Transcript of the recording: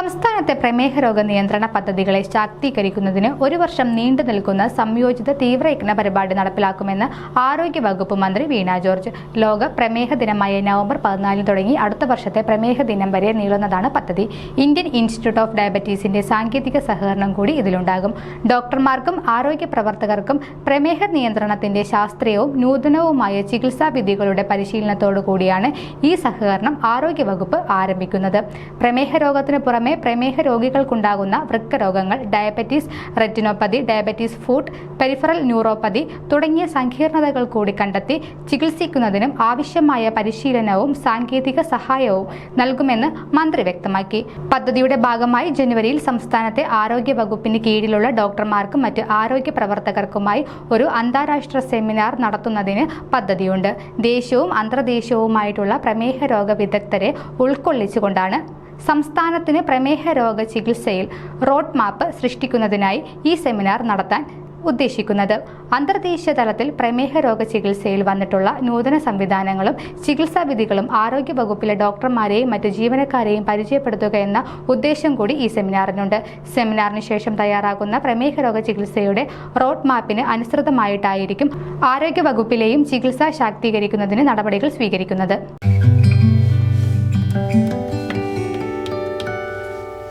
സംസ്ഥാനത്തെ പ്രമേഹ രോഗ നിയന്ത്രണ പദ്ധതികളെ ശാക്തീകരിക്കുന്നതിന് ഒരു വർഷം നീണ്ടു നിൽക്കുന്ന സംയോജിത തീവ്രയജ്ഞ പരിപാടി നടപ്പിലാക്കുമെന്ന് ആരോഗ്യ വകുപ്പ് മന്ത്രി വീണ ജോർജ്. ലോക പ്രമേഹ ദിനമായ നവംബർ പതിനാലിന് തുടങ്ങി അടുത്ത വർഷത്തെ പ്രമേഹ ദിനം വരെ നീളുന്നതാണ് പദ്ധതി. ഇന്ത്യൻ ഇൻസ്റ്റിറ്റ്യൂട്ട് ഓഫ് ഡയബറ്റീസിന്റെ സാങ്കേതിക സഹകരണം കൂടി ഇതിലുണ്ടാകും. ഡോക്ടർമാർക്കും ആരോഗ്യ പ്രവർത്തകർക്കും പ്രമേഹ നിയന്ത്രണത്തിന്റെ ശാസ്ത്രീയവും നൂതനവുമായ ചികിത്സാ വിധികളുടെ പരിശീലനത്തോടു കൂടിയാണ് ഈ സഹകരണം ആരോഗ്യ വകുപ്പ് ആരംഭിക്കുന്നത്. പ്രമേഹ രോഗത്തിന് പുറമെ പ്രമേഹ രോഗികൾക്കുണ്ടാകുന്ന വൃക്ക രോഗങ്ങൾ diabetes retinopathy diabetes foot peripheral neuropathy തുടങ്ങിയ സങ്കീർണതകൾ കൂടി കണ്ടെത്തി ചികിത്സിക്കുന്നതിനും ആവശ്യമായ പരിശീലനവും സാങ്കേതിക സഹായവും നൽകുമെന്ന് മന്ത്രി വ്യക്തമാക്കി. പദ്ധതിയുടെ ഭാഗമായി ജനുവരിയിൽ സംസ്ഥാനത്തെ ആരോഗ്യ വകുപ്പിന് കീഴിലുള്ള ഡോക്ടർമാർക്കും മറ്റ് ആരോഗ്യ പ്രവർത്തകർക്കുമായി ഒരു അന്താരാഷ്ട്ര സെമിനാർ നടത്തുന്നതിന് പദ്ധതിയുണ്ട്. ദേശീയവും അന്തർദേശീയവുമായിട്ടുള്ള പ്രമേഹ രോഗ വിദഗ്ധരെ ഉൾക്കൊള്ളിച്ചുകൊണ്ടാണ് സംസ്ഥാനത്തിന് പ്രമേഹ രോഗ ചികിത്സയിൽ റോഡ് മാപ്പ് സൃഷ്ടിക്കുന്നതിനായി ഈ സെമിനാർ നടത്താൻ ഉദ്ദേശിക്കുന്നത്. അന്തർദേശീയ തലത്തിൽ പ്രമേഹ രോഗ ചികിത്സയിൽ വന്നിട്ടുള്ള നൂതന സംവിധാനങ്ങളും ചികിത്സാ വിധികളും ആരോഗ്യ വകുപ്പിലെ ഡോക്ടർമാരെയും മറ്റ് ജീവനക്കാരെയും പരിചയപ്പെടുത്തുക എന്ന ഉദ്ദേശം കൂടി ഈ സെമിനാറിനുണ്ട്. സെമിനാറിന് ശേഷം തയ്യാറാകുന്ന പ്രമേഹ രോഗ ചികിത്സയുടെ റോഡ് മാപ്പിന് അനുസൃതമായിട്ടായിരിക്കും ആരോഗ്യ വകുപ്പിലെയും ചികിത്സ ശാക്തീകരിക്കുന്നതിന് നടപടികൾ സ്വീകരിക്കുന്നത്.